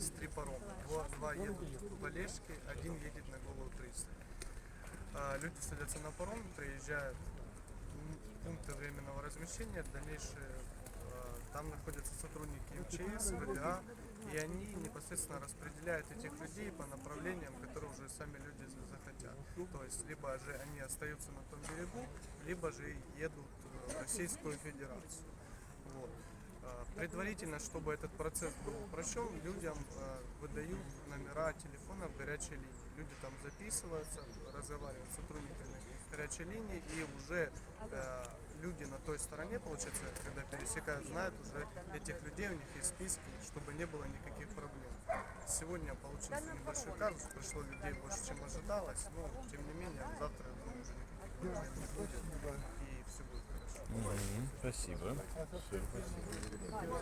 есть три парома. Два, два едут в Олежке, один едет на Голую пристань. А, Люди садятся на паром, приезжают пункты временного размещения, дальнейшие а, там находятся сотрудники МЧС, ВДА, и они непосредственно распределяют этих людей по направлениям, которые уже сами люди за- захотят. То есть либо же они остаются на том берегу, либо же едут в Российскую Федерацию. Вот. Предварительно, чтобы этот процесс был упрощен, людям э, выдают номера телефонов горячей линии. Люди там записываются, разговаривают с сотрудниками горячей линии, и уже э, люди на той стороне, получается, когда пересекают, знают уже этих людей, у них есть списки, чтобы не было никаких проблем. Сегодня получился небольшой казус, пришло людей больше, чем ожидалось, но тем не менее завтра, я думаю, уже никаких проблем не все Спасибо. Всё, спасибо.